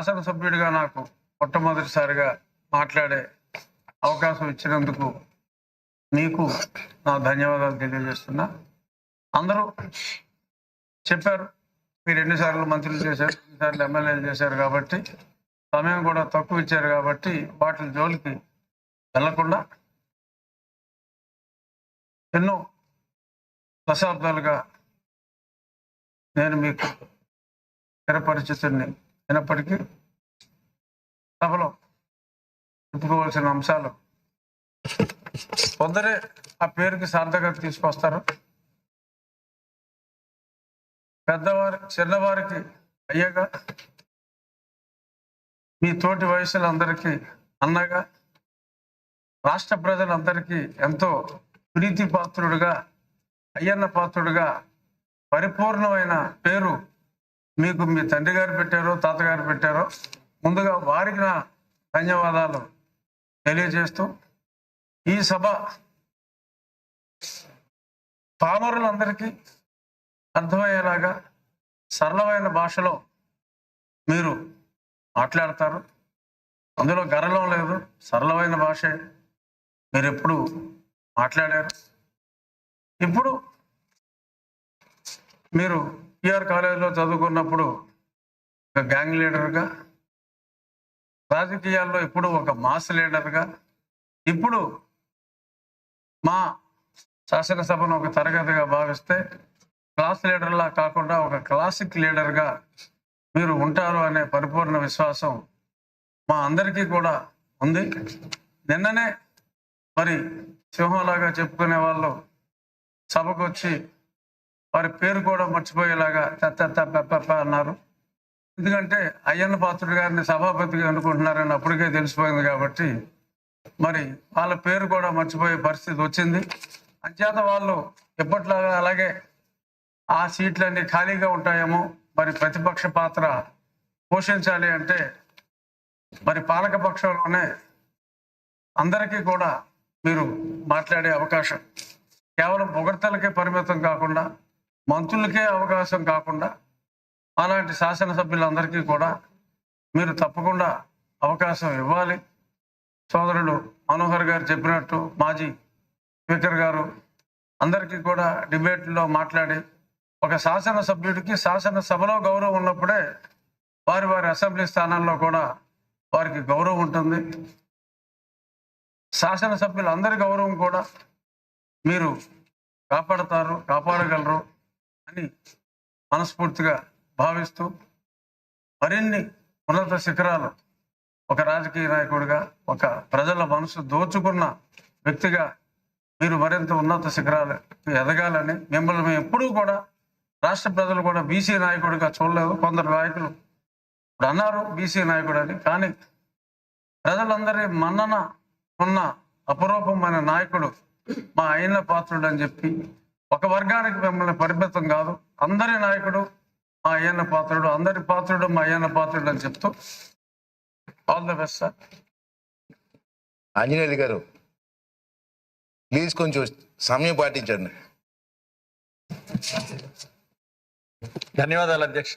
శాసనసభ్యుడిగా నాకు మొట్టమొదటిసారిగా మాట్లాడే అవకాశం ఇచ్చినందుకు మీకు నా ధన్యవాదాలు తెలియజేస్తున్నా. అందరూ చెప్పారు మీరు ఎన్నిసార్లు మంత్రులు చేశారు ఎన్నిసార్లు ఎమ్మెల్యేలు చేశారు కాబట్టి సమయం కూడా తక్కువ ఇచ్చారు కాబట్టి వాటి జోలికి వెళ్ళకుండా ఎన్నో దశాబ్దాలుగా నేను మీకు చిరపరిచితుడిని అయినప్పటికీ సభలో చెప్పుకోవాల్సిన అంశాలు. కొందరే ఆ పేరుకి సార్థకత తీసుకొస్తారు. పెద్దవారి చిన్నవారికి అయ్యగా మీ తోటి వయసులందరికీ అన్నగా రాష్ట్ర ప్రజలందరికీ ఎంతో ప్రీతి పాత్రుడుగా అయ్యన్న పాత్రుడుగా పరిపూర్ణమైన పేరు మీకు మీ తండ్రి గారు పెట్టారో తాతగారు పెట్టారో ముందుగా వారికి నా ధన్యవాదాలు తెలియజేస్తూ ఈ సభ పామరులందరికీ అర్థమయ్యేలాగా సరళమైన భాషలో మీరు మాట్లాడతారు. అందులో గర్వం లేదు సరళమైన భాషే మీరు ఎప్పుడు మాట్లాడారు. ఇప్పుడు మీరు పిఆర్ కాలేజీలో చదువుకున్నప్పుడు ఒక గ్యాంగ్ లీడర్గా రాజకీయాల్లో ఇప్పుడు ఒక మాస్ లీడర్గా ఇప్పుడు మా శాసనసభను ఒక తరగతిగా భావిస్తే క్లాస్ లీడర్లా కాకుండా ఒక క్లాసిక్ లీడర్గా మీరు ఉంటారు అనే పరిపూర్ణ విశ్వాసం మా అందరికీ కూడా ఉంది. నిన్ననే మరి సింహంలాగా చెప్పుకునే వాళ్ళు సభకు వచ్చి వారి పేరు కూడా మర్చిపోయేలాగా తప్ప అన్నారు. ఎందుకంటే అయ్యన్న పాత్రుడు గారిని సభాపతిగా అనుకుంటున్నారని అప్పటికే తెలిసిపోయింది కాబట్టి మరి వాళ్ళ పేరు కూడా మర్చిపోయే పరిస్థితి వచ్చింది. అంచేత వాళ్ళు ఎప్పట్లాగా అలాగే ఆ సీట్లన్నీ ఖాళీగా ఉంటాయేమో మరి ప్రతిపక్ష పాత్ర పోషించాలి అంటే మరి పాలక పక్షంలోనే అందరికీ కూడా మీరు మాట్లాడే అవకాశం. కేవలం పొగడ్తలకే పరిమితం కాకుండా మంత్రులకే అవకాశం కాకుండా అలాంటి శాసనసభ్యులందరికీ కూడా మీరు తప్పకుండా అవకాశం ఇవ్వాలి. సోదరుడు మనోహర్ గారు చెప్పినట్టు మాజీ స్పీకర్ గారు అందరికీ కూడా డిబేట్లో మాట్లాడి ఒక శాసనసభ్యుడికి శాసనసభలో గౌరవం ఉన్నప్పుడే వారి వారి అసెంబ్లీ స్థానాల్లో కూడా వారికి గౌరవం ఉంటుంది. శాసనసభ్యులందరి గౌరవం కూడా మీరు కాపాడతారు కాపాడగలరు. అని మనస్ఫూర్తిగా భావిస్తూ మరిన్ని ఉన్నత శిఖరాలు ఒక రాజకీయ నాయకుడిగా ఒక ప్రజల మనసు దోచుకున్న వ్యక్తిగా మీరు మరింత ఉన్నత శిఖరాలు ఎదగాలని మిమ్మల్ని మేము ఎప్పుడూ కూడా రాష్ట్ర ప్రజలు కూడా బీసీ నాయకుడిగా చూడలేదు. కొందరు నాయకులు ఇప్పుడు అన్నారు బీసీ నాయకుడు అని కానీ ప్రజలందరి మన్నన ఉన్న అపరూపమైన నాయకుడు మా అయిన పాత్రుడు అని చెప్పి ఒక వర్గానికి మిమ్మల్ని పరిమితం కాదు. అందరి నాయకుడు మా అయ్యన్న పాత్రుడు అందరి పాత్రుడు మా అయ్యన్న పాత్రుడు అని చెప్తూ all the best sir Anjaneyulu garu please కొంచెం సమయం పాటించండి. ధన్యవాదాలు అధ్యక్ష.